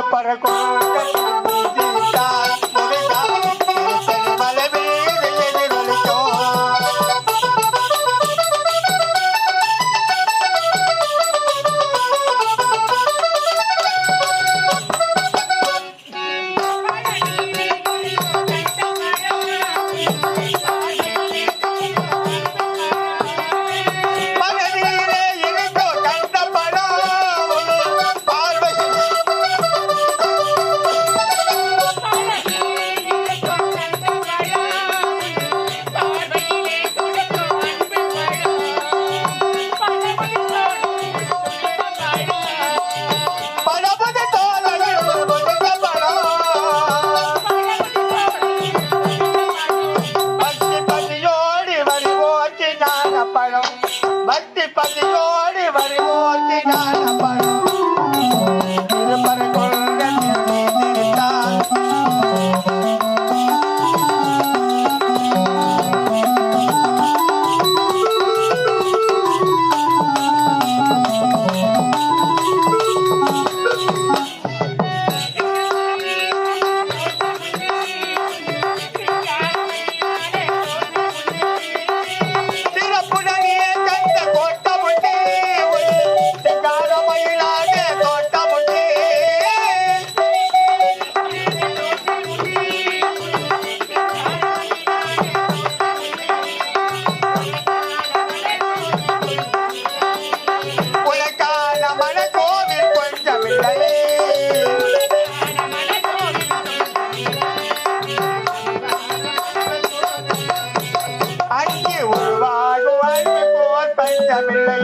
para colocar நான் திடமில்லை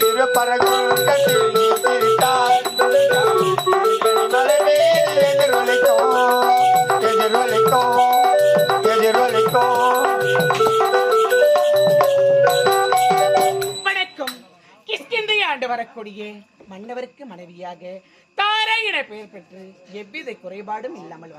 திருப்பரகம் வணக்கம். கிஷ்கிந்தைய ஆண்டு வரக்கூடிய மன்னவருக்கு மனைவியாக தாரை என பெயர் பெற்று எவ்வித குறைபாடும் இல்லாமல்